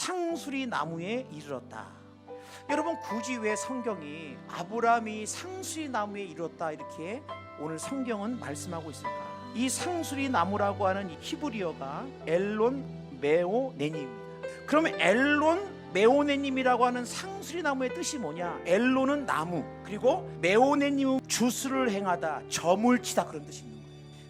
상수리 나무에 이르렀다. 여러분 굳이 왜 성경이 아브라함이 상수리 나무에 이르렀다 이렇게 오늘 성경은 말씀하고 있을까? 이 상수리 나무라고 하는 이 히브리어가 엘론 메오네님입니다. 그러면 엘론 메오네님이라고 하는 상수리 나무의 뜻이 뭐냐? 엘론은 나무, 그리고 메오네님은 주수를 행하다, 점을 치다 그런 거예요.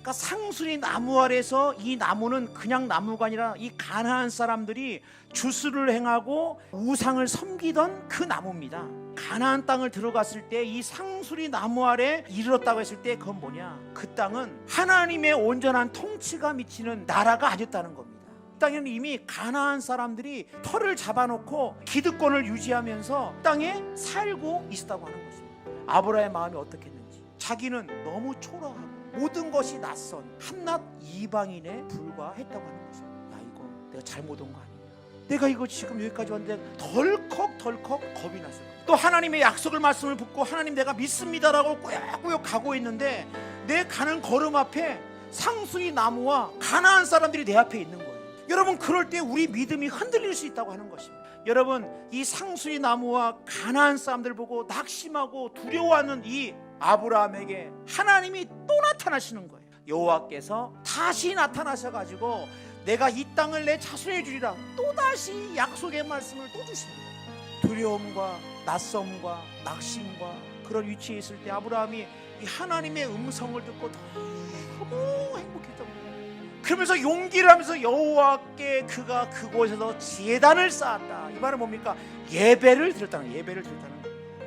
그러니까 상수리 나무 아래서 이 나무는 그냥 나무가 아니라 이 가나안 사람들이 주수를 행하고 우상을 섬기던 그 나무입니다. 가나안 땅을 들어갔을 때 이 상수리 나무 아래 이르렀다고 했을 때 그건 뭐냐? 그 땅은 하나님의 온전한 통치가 미치는 나라가 아니었다는 겁니다. 땅에는 이미 가나안 사람들이 터를 잡아놓고 기득권을 유지하면서 땅에 살고 있었다고 하는 것입니다. 아브라의 마음이 어떻겠는지 자기는 너무 초라하고 모든 것이 낯선 한낱 이방인에 불과했다고 하는 것입니다. 야 이거 내가 잘못 온 거 아니냐? 내가 이거 지금 여기까지 왔는데 덜컥 덜컥 겁이 났어요. 또 하나님의 약속을 말씀을 붙고 하나님 내가 믿습니다라고 꾸역꾸역 가고 있는데 내 가는 걸음 앞에 상수리 나무와 가나안 사람들이 내 앞에 있는 거예요. 여러분 그럴 때 우리 믿음이 흔들릴 수 있다고 하는 것입니다. 여러분 이 상수리 나무와 가나안 사람들 보고 낙심하고 두려워하는 이 아브라함에게 하나님이 또 나타나시는 거예요. 여호와께서 다시 나타나셔 가지고 내가 이 땅을 내 자손에 주리라 또 다시 약속의 말씀을 또 주십니다. 두려움과 낯섦과 낙심과 그런 위치에 있을 때 아브라함이 이 하나님의 음성을 듣고 너무 행복했던 거예요. 그러면서 용기를 하면서 여호와께 그가 그곳에서 제단을 쌓았다. 이 말은 뭡니까? 예배를 드렸다는 거예요. 예배를 드렸다는 거예요.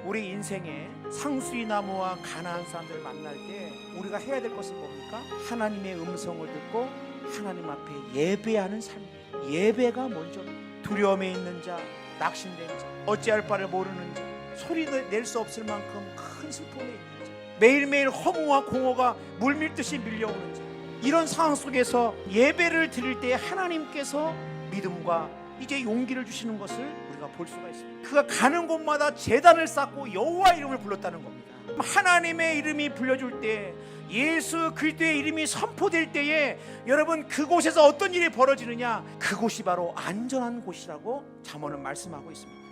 우리 인생에 상수리 나무와 가나안 사람들을 만날 때 우리가 해야 될 것은 뭡니까? 하나님의 음성을 듣고 하나님 앞에 예배하는 삶. 예배가 먼저 두려움에 있는 자, 낙심된 자, 어찌할 바를 모르는 자, 소리 낼수 없을 만큼 큰 슬픔에 있는 자, 매일매일 허무와 공허가 물밀듯이 밀려오는 자, 이런 상황 속에서 예배를 드릴 때 하나님께서 믿음과 이제 용기를 주시는 것을 우리가 볼 수가 있습니다. 그가 가는 곳마다 제단을 쌓고 여호와 이름을 불렀다는 겁니다. 하나님의 이름이 불려줄 때 예수 그리스도의 이름이 선포될 때에 여러분 그곳에서 어떤 일이 벌어지느냐 그곳이 바로 안전한 곳이라고 잠언은 말씀하고 있습니다.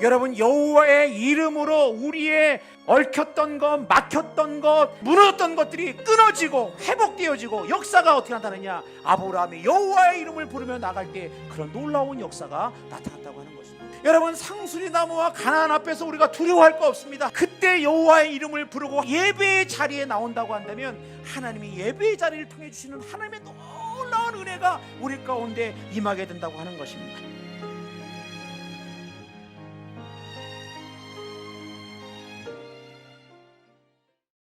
여러분 여호와의 이름으로 우리의 얽혔던 것, 막혔던 것, 무너졌던 것들이 끊어지고 회복되어지고 역사가 어떻게 나타나냐? 아브라함이 여호와의 이름을 부르며 나갈 때 그런 놀라운 역사가 나타났다고 하는 것입니다. 여러분 상수리 나무와 가나안 앞에서 우리가 두려워할 거 없습니다. 그때 여호와의 이름을 부르고 예배의 자리에 나온다고 한다면 하나님이 예배의 자리를 통해 주시는 하나님의 놀라운 은혜가 우리 가운데 임하게 된다고 하는 것입니다.